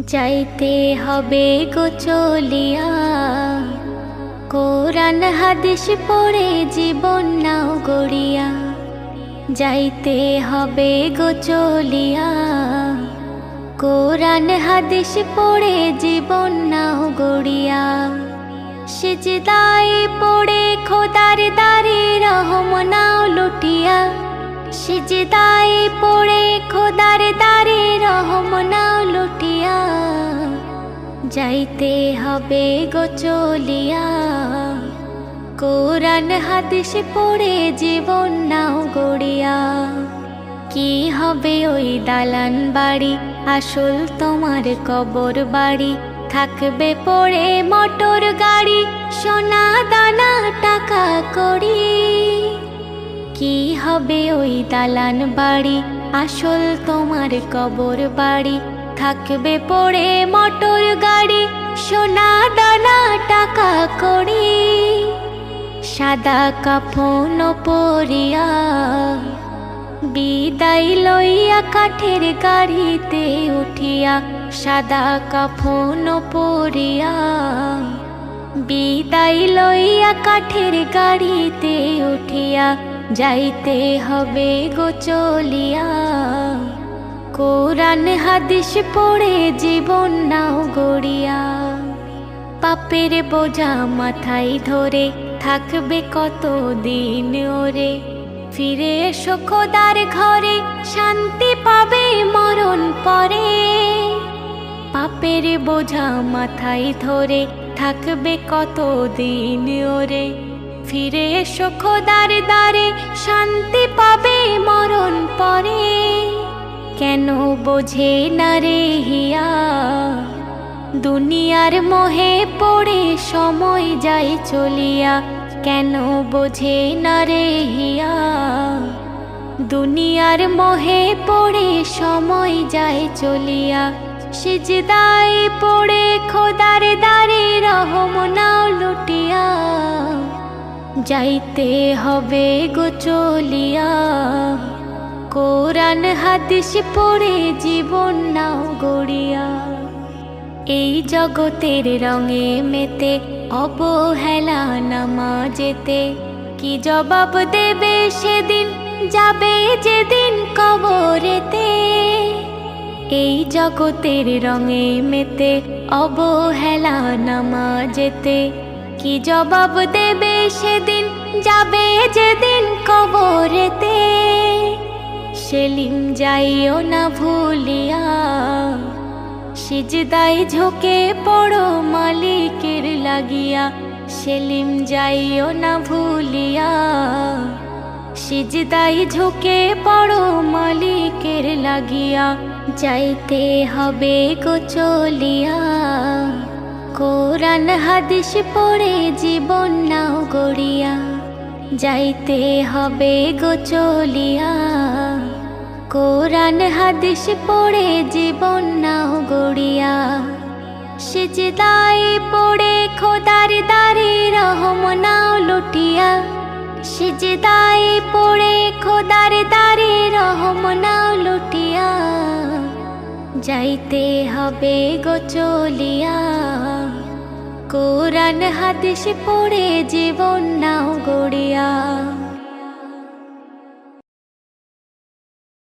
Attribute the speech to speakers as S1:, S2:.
S1: যাইতে হবে গো চলিয়া। কোরআন হাদিস পড়ে জীবন নাও গড়িয়া। যাইতে হবে গো চলিয়া। কোরআন হাদিস পড়ে জীবন নাও গড়িয়া। সিজদাই পড়ে খোদার দারে রহম নাও লুটিয়া। সিজদাই পড়ে খোদার দারে রহম নাও লুটিয়া। যাইতে হবে গো চলিয়া। কোরআন হাদিস পড়ে জীবন নাও গড়িয়া। কি হবে ওই দালান বাড়ি? আসল তোমার কবর বাড়ি। থাকবে পড়ে মোটর গাড়ি। সোনা দানা টাকা করি কি হবে ওই দালান বাড়ি? আসল তোমার কবর বাড়ি। থাকবে পড়ে মোটর গাড়ি, সোনা দানা, টাকা করি সাদা কাফন পরিয়া বিদায় লইয়া কাঠের গাড়িতে উঠিয়া সাদা কাফন পরিয়া বিদায় লইয়া কাঠের গাড়িতে উঠিয়া যাইতে হবে গো চলিয়া। কোরআন হাদিস পড়ে জীবন নাও গড়িয়া। পাপের বোঝা মাথায় ধরে, থাকবে কত দিন ওরে? ফিরে এসো খোদার ঘরে, শান্তি পাবে মরণ পরে। পাপের বোঝা মাথায় ধরে, থাকবে কত দিন ওরে? ফিরে এসো খোদার দ্বারে, শান্তি পাবে মরণ পরে। কেন বোঝে না রে হিয়া? দুনিয়ার মোহে পড়ে সময় যায় চলিয়া, কেন বোঝে না রে হিয়া? দুনিয়ার মোহে পড়ে সময় যায় চলিয়া সিজদাই পড়ে খোদার দারে রহম নাও লুটিয়া। যাইতে হবে গো চলিয়া। কোরআন হাদিস পড়ে জীবন নাও গড়িয়া। এই জগতের রঙে মেতে অবহেলা নামা যেতে কি জবাব দেবে সেদিন, যাবে যেদিন কবরেতে। এই জগতের রঙে মেতে অবহেলা নামা যেতে কি জবাব দেবে সেদিন, যাবে যেদিন কবরেতে। সেলিম যাইও না ভুলিয়া সিজদাই ঝোকে পড়ো মালিকের লাগিয়া, সেলিম যাইও না ভুলিয়া সিজদাই ঝোকে পড়ো মালিকের লাগিয়া, যাইতে হবে গো চলিয়া। কোরআন হাদিস পড়ে জীবন নাও গড়িয়া, যাইতে হবে গো চলিয়া। কোরআন হাদিস পড়ে জীবন নাও গড়িয়া। সিজদাই পড়ে খোদার দারে রহম নাও লুটিয়া। সিজদাই পড়ে খোদার দারে রহম নাও লুটিয়া। যাইতে হবে গো চলিয়া। কোরআন হাদিস পড়ে জীবন নাও গড়িয়া।